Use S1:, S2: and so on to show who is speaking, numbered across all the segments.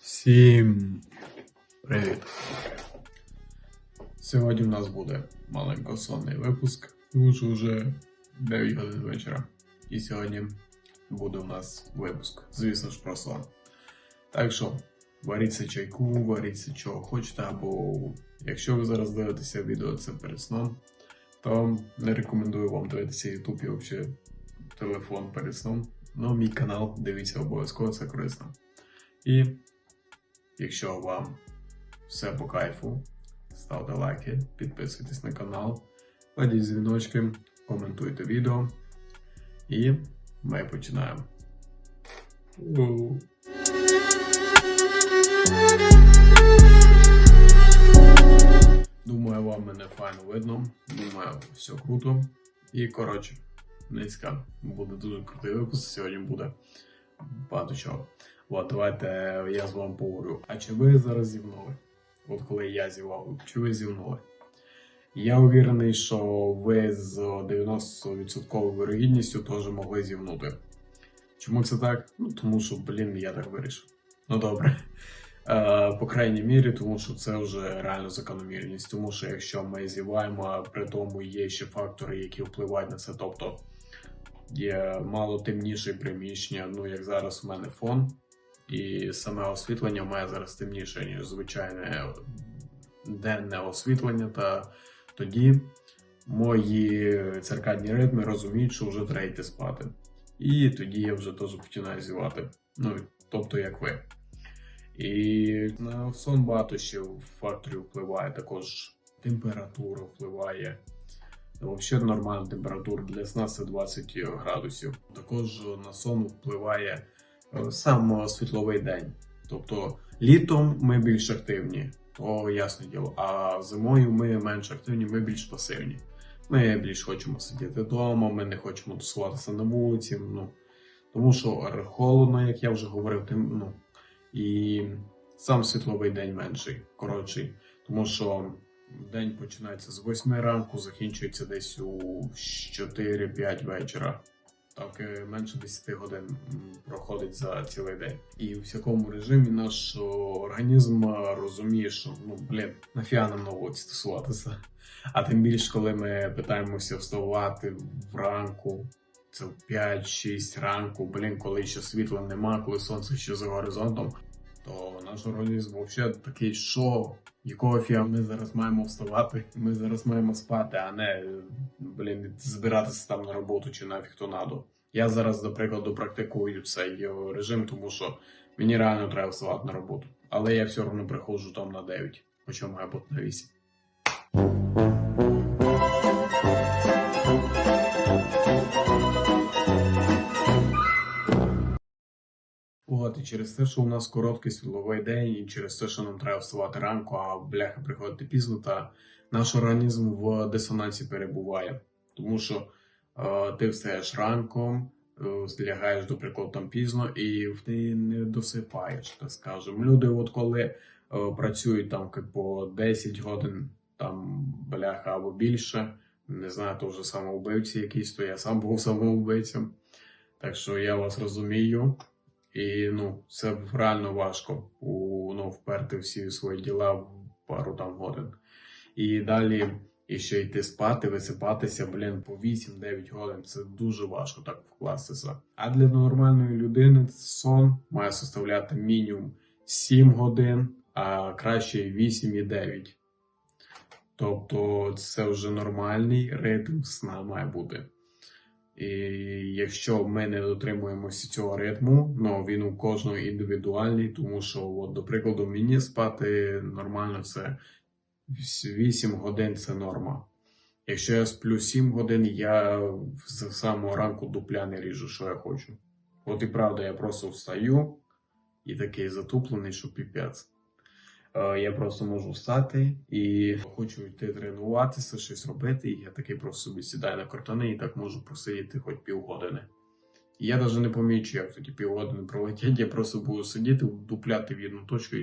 S1: Всім привіт! Сьогодні в нас буде маленько сонний випуск, тому що вже 9 годин вечора. І сьогодні буде у нас випуск. Звісно ж про сон. Так що, варіться чайку, варіться чого хочете, або якщо ви зараз дивитеся відео це перед сном, то не рекомендую вам дивитися YouTube і взагалі телефон перед сном. Ну, мій канал дивіться обов'язково, це корисно. І Якщо вам все по кайфу, ставте лайки, підписуйтесь на канал, кладіть дзвіночки, коментуйте відео. І ми починаємо. Думаю, вам мене файно видно. Думаю, все круто. І коротше, низька. Буде дуже крутий випуск. Сьогодні буде багато чого. От, давайте я з вами поговорю. А чи ви зараз зівнули? От коли я зівав, чи ви зівнули? Я уверений, що ви з 90% вирогідністю теж могли зівнути. Чому це так? Ну, тому що, блін, я так вирішив. Ну добре. Е, по крайній мірі, тому що це вже реально закономірність. Тому що якщо ми зіваємо, а при тому є ще фактори, які впливають на це. Тобто є мало темніше приміщення, ну як зараз у мене фон, і саме освітлення має зараз темніше, ніж звичайне денне освітлення. Та тоді мої циркадні ритми розуміють, що вже треба йти спати. І тоді я вже теж починаю зівати. Ну, тобто, як ви. І на сон багато ще факторів впливає. Також температура впливає. Взагалі нормальна температура для сна це 20 градусів. Також на сон впливає е, сам світловий день. Тобто літом ми більш активні, то ясне діло. А зимою ми менш активні, ми більш пасивні. Ми більш хочемо сидіти вдома, ми не хочемо тусуватися на вулиці. Ну, тому що холодно, як я вже говорив, тим, ну, і сам світловий день менший, коротший. Тому що день починається з 8 ранку, закінчується десь у 4-5 вечора. Так, е, менше 10 годин проходить за цілий день. І в всякому режимі наш організм розуміє, що ну блін, нафіга нам на вулиці тусуватися. А тим більше, коли ми питаємося вставати вранку, це в 5-6 ранку, блін, коли ще світла нема, коли сонце ще за горизонтом, то наш організм взагалі такий, що якого фіга ми зараз маємо вставати, ми зараз маємо спати, а не блін, збиратися там на роботу чи нафіг то надо. Я зараз, до прикладу, практикую цей е, режим, тому що мені реально треба вставати на роботу. Але я все одно приходжу там на 9, хоча має бути на 8. І через те, що у нас короткий світловий день, і через те, що нам треба вставати ранку, а бляха приходити пізно, та наш організм в дисонансі перебуває. Тому що е, ти встаєш ранком, е, лягаєш, до прикладу, там пізно, і ти не досипаєш, так скажемо. Люди, от коли е, працюють там по 10 годин, там бляха або більше, не знаю, то вже самоубивці якісь, то я сам був самоубивцем. Так що я вас розумію. І ну, це реально важко у, ну, вперти всі свої діла в пару там годин. І далі і ще йти спати, висипатися, блін, по 8-9 годин. Це дуже важко так вкластися. А для нормальної людини сон має составляти мінімум 7 годин, а краще 8 і 9. Тобто це вже нормальний ритм сна має бути. І якщо ми не дотримуємося цього ритму, ну він у кожного індивідуальний, тому що, от, до прикладу, мені спати нормально це 8 годин це норма. Якщо я сплю 7 годин, я з самого ранку дупля не ріжу, що я хочу. От і правда, я просто встаю і такий затуплений, що піпець. Е, Я просто можу встати і хочу йти тренуватися, щось робити. І я такий просто собі сідаю на картони і так можу просидіти хоч півгодини. І я навіть не помічу, як тоді півгодини пролетять. Я просто буду сидіти, дупляти в одну точку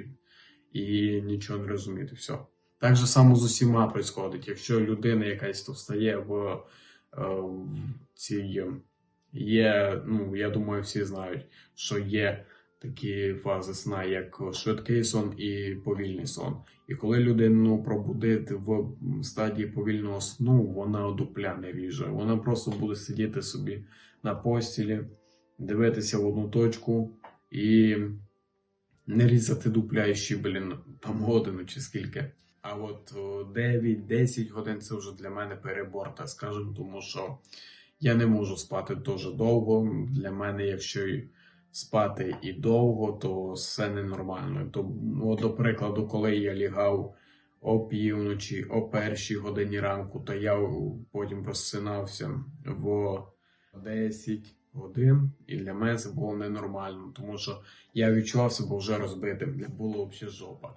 S1: і, нічого не розуміти. Все. Так же само з усіма происходить. Якщо людина якась то встає в, е, в цій Є, ну, я думаю, всі знають, що є такі фази сна, як швидкий сон і повільний сон. І коли людину пробудити в стадії повільного сну, вона дупля не ріже. Вона просто буде сидіти собі на постілі, дивитися в одну точку і не різати дупля блін, там годину чи скільки. А от 9-10 годин це вже для мене перебор, так скажемо, тому що я не можу спати дуже довго. Для мене, якщо спати і довго, то все ненормально. То, ну, до прикладу, коли я лягав о півночі, о першій годині ранку, то я потім просинався в 10 годин, і для мене це було ненормально, тому що я відчував себе вже розбитим, було взагалі жопа.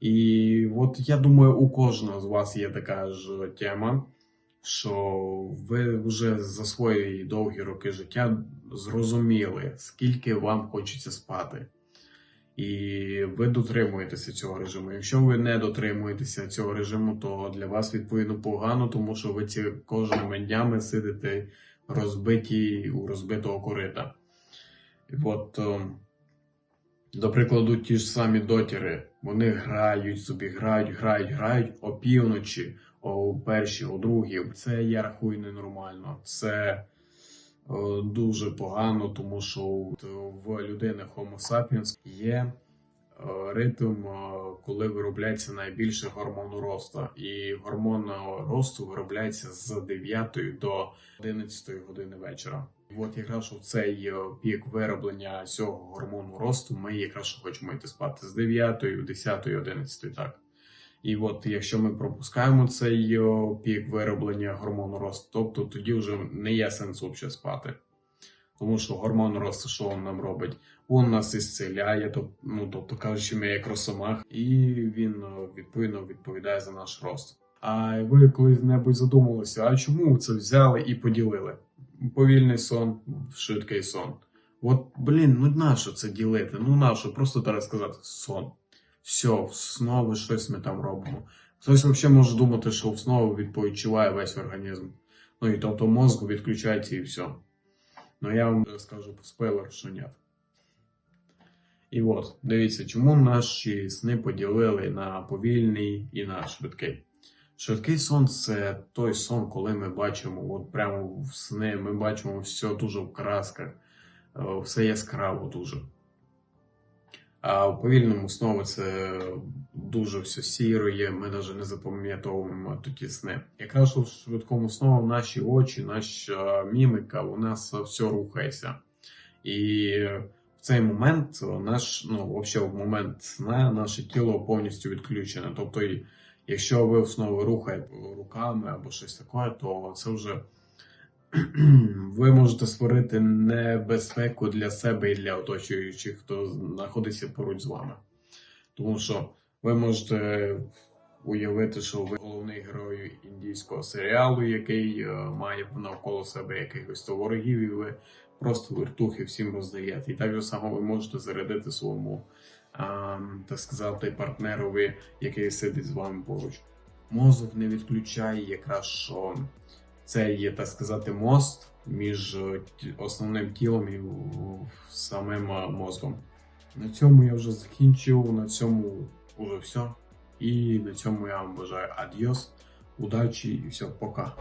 S1: І от я думаю, у кожного з вас є така ж тема, що ви вже за свої довгі роки життя зрозуміли, скільки вам хочеться спати. І ви дотримуєтеся цього режиму. Якщо ви не дотримуєтеся цього режиму, то для вас відповідно погано, тому що ви ці кожними днями сидите розбиті у розбитого корита. От, е, до прикладу, ті ж самі дотіри, вони грають собі, грають, грають, грають опівночі, о першій, о другій. Це я рахую ненормально. Це е, дуже погано, тому що от в людини Homo sapiens є е, ритм, е, коли виробляється найбільше гормону росту. І гормон е, росту виробляється з 9 до 11 години вечора. І от якраз в цей е, пік вироблення цього гормону росту ми якраз хочемо йти спати з 9, 10, 11, так. І от якщо ми пропускаємо цей пік вироблення гормону росту, тобто тоді вже не є сенсу взагалі спати. Тому що гормон росту, що він нам робить? Він нас ісцеляє, тобто, ну, тобто кажучи, ми як росомах, і він відповідно відповідає за наш рост. А ви колись-небудь задумалися, а чому це взяли і поділили? Повільний сон, швидкий сон. От, блін, ну нащо це ділити? Ну нащо? Просто треба сказати сон. Все, знову щось ми там робимо. Хтось взагалі може думати, що знову відпочиває весь організм. Ну і тобто мозку відключається і все. Ну я вам скажу спойлер, що ні. І от, дивіться, чому наші сни поділили на повільний і на швидкий. Швидкий сон це той сон, коли ми бачимо, от прямо в сни, ми бачимо все дуже в красках, е, все яскраво дуже. А у повільному снову це дуже все сіроє, ми навіть не запам'ятовуємо такі сни. Якраз в швидкому снову наші очі, наша міміка, у нас все рухається. І в цей момент наш, ну, взагалі, в момент сна наше тіло повністю відключене. Тобто, якщо ви знову рухаєте руками або щось таке, то це вже ви можете створити небезпеку для себе і для оточуючих, хто знаходиться поруч з вами. Тому що ви можете уявити, що ви головний герой індійського серіалу, який е, має навколо себе якихось ворогів, і ви просто вертухи всім роздаєте. І так же само ви можете зарядити своєму, так сказати, партнерові, який сидить з вами поруч. Мозок не відключає якраз що це є, так сказати, мост між е, основним тілом і самим е, мозком. На цьому я вже закінчив, на цьому вже все. І на цьому я вам бажаю адіос, удачі і все, пока.